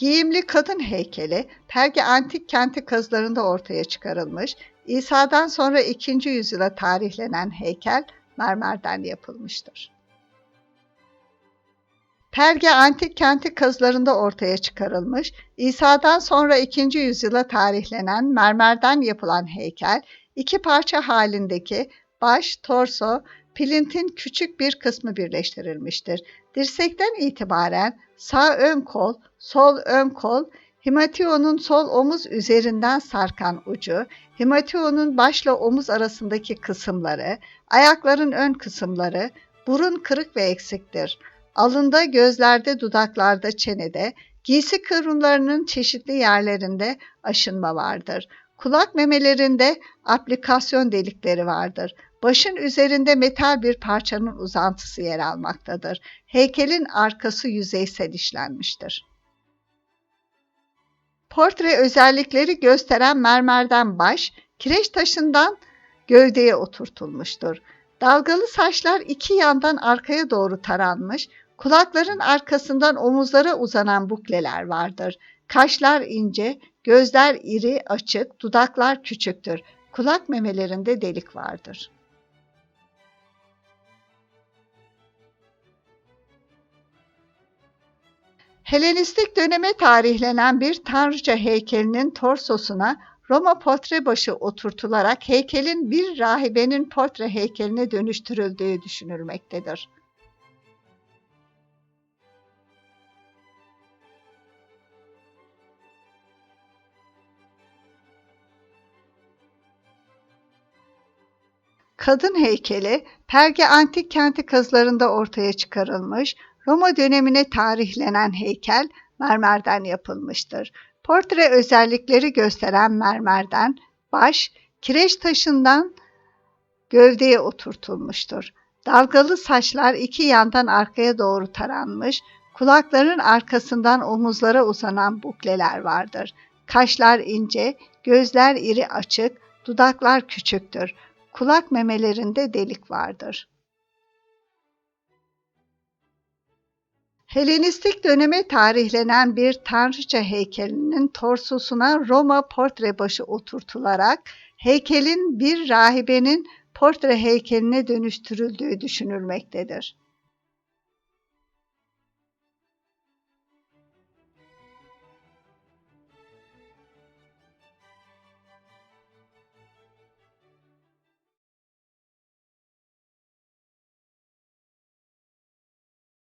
Giyimli kadın heykeli Perge antik kenti kazılarında ortaya çıkarılmış, İsa'dan sonra 2. yüzyıla tarihlenen heykel mermerden yapılmıştır. Perge antik kenti kazılarında ortaya çıkarılmış, İsa'dan sonra 2. yüzyıla tarihlenen mermerden yapılan heykel, iki parça halindeki baş, torso, pilintin küçük bir kısmı birleştirilmiştir. Dirsekten itibaren sağ ön kol, sol ön kol, Himation'un sol omuz üzerinden sarkan ucu, Himation'un başla omuz arasındaki kısımları, ayakların ön kısımları, burun kırık ve eksiktir. Alında, gözlerde, dudaklarda, çenede, giysi kıvrımlarının çeşitli yerlerinde aşınma vardır. Kulak memelerinde aplikasyon delikleri vardır. Başın üzerinde metal bir parçanın uzantısı yer almaktadır. Heykelin arkası yüzeysel işlenmiştir. Portre özellikleri gösteren mermerden baş, kireç taşından gövdeye oturtulmuştur. Dalgalı saçlar iki yandan arkaya doğru taranmış, kulakların arkasından omuzlara uzanan bukleler vardır. Kaşlar ince, gözler iri, açık, dudaklar küçüktür. Kulak memelerinde delik vardır. Helenistik döneme tarihlenen bir tanrıça heykelinin torsosuna Roma portre başı oturtularak heykelin bir rahibenin portre heykeline dönüştürüldüğü düşünülmektedir. Kadın heykeli Perge antik kenti kazılarında ortaya çıkarılmış, Roma dönemine tarihlenen heykel mermerden yapılmıştır. Portre özellikleri gösteren mermerden baş, kireç taşından gövdeye oturtulmuştur. Dalgalı saçlar iki yandan arkaya doğru taranmış, kulakların arkasından omuzlara uzanan bukleler vardır. Kaşlar ince, gözler iri açık, dudaklar küçüktür. Kulak memelerinde delik vardır. Helenistik döneme tarihlenen bir tanrıça heykelinin torsosuna Roma portre başı oturtularak heykelin bir rahibenin portre heykeline dönüştürüldüğü düşünülmektedir.